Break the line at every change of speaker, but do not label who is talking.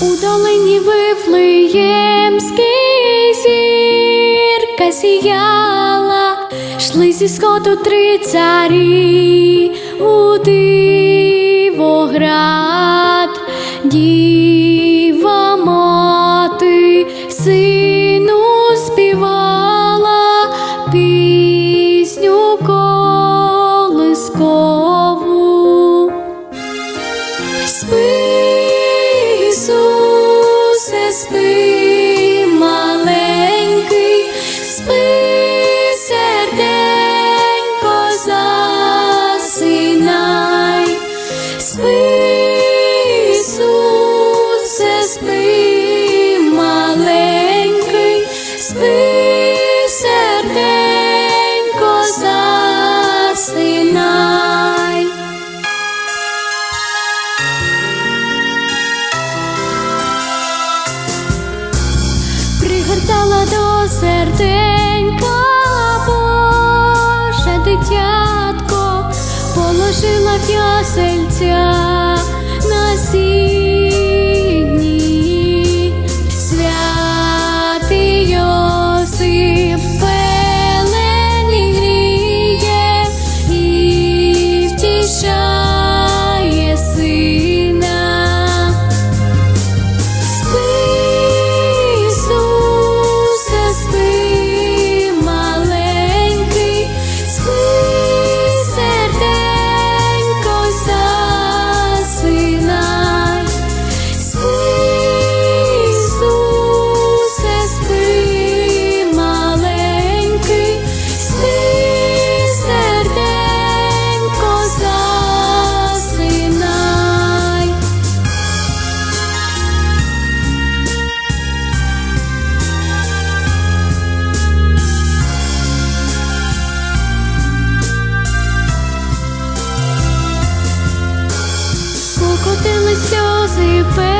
долині Вифлеємський зірка сіяла, шли зі сходу три царі у дивоград, діва мати сину до серденька Боже дитятко, положила в ясельця chose the best.